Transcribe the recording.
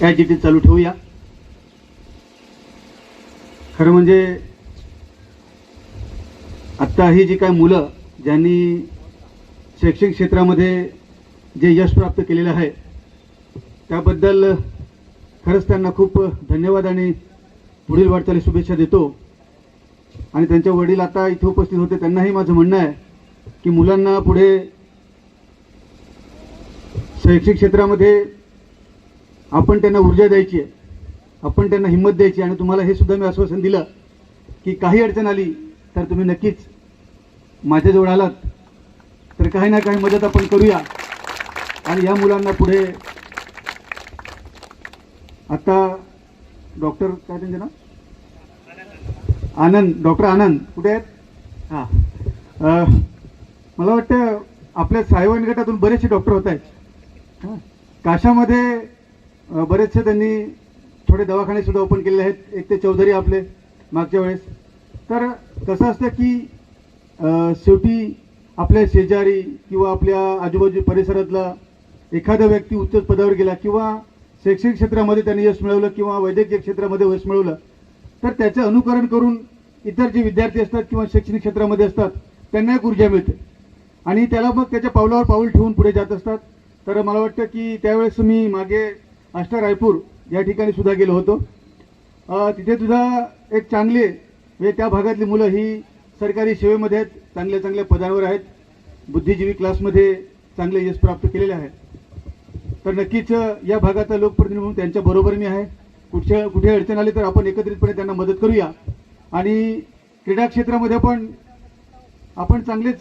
As it is चालू ठेवूया. खरं म्हणजे आत्ता ही जी काय मुलं ज्यांनी शैक्षणिक क्षेत्रामध्ये जे यश प्राप्त केलेलं आहे त्याबद्दल खरंच त्यांना खूप धन्यवाद आणि पुढील वाटचाली शुभेच्छा देतो. आणि त्यांचे वडील आता इथे उपस्थित होते त्यांनाही माझं म्हणणं आहे की मुलांना पुढे शैक्षणिक क्षेत्रामध्ये आपण त्यांना ऊर्जा द्यायची आहे. आपण त्यांना हिंमत द्यायची आणि तुम्हाला हे सुद्धा मी आश्वासन दिलं की काही अडचण आली तर तुम्ही नक्कीच माझ्याजवळ आलात. तर काही ना काही मदत आपण करूया. आणि या मुलांना पुढे आता डॉक्टर काय त्यांचे ना आनंद डॉक्टर आनंद. कुठे आहेत? हां. मला वाटतं आपल्या सायवन गटातून बरेचसे डॉक्टर होत आहेत. हां. काशामध्ये बरेचसे त्यांनी थोडे दवाखाने सुद्धा ओपन केलेले आहेत. एक ते चौधरी आपले मागच्या वेळेस. तर कसं असतं की शेवटी आपल्या शेजारी किंवा आपल्या आजूबाजू परिसरातला एखादा व्यक्ती उच्च पदावर गेला किंवा शैक्षणिक क्षेत्रामध्ये त्यांनी यश मिळवलं किंवा वैद्यकीय क्षेत्रामध्ये यश मिळवलं तर त्याचं अनुकरण करून इतर जे विद्यार्थी असतात किंवा शैक्षणिक क्षेत्रामध्ये असतात त्यांना एक ऊर्जा मिळते. आणि त्याला मग त्याच्या पावलावर पाऊल ठेवून पुढे जात असतात. तर मला वाटतं की त्यावेळेस मी मागे आष्टा रायपूर या ठिकाणी सुद्धा गेलो होतो. तिथे सुद्धा एक चांगले म्हणजे त्या भागातली मुलं ही सरकारी सेवेमध्ये आहेत चांगल्या चांगल्या पदांवर आहेत बुद्धिजीवी क्लासमध्ये चांगले यश प्राप्त केलेले आहेत. तर नक्कीच या भागाचा लोकप्रतिनिधी म्हणून त्यांच्या बरोबर मी आहे. कुठच्या कुठे अडचण आली तर आपण एकत्रितपणे त्यांना मदत करूया. आणि क्रीडा क्षेत्रामध्ये पण आपण चांगलेच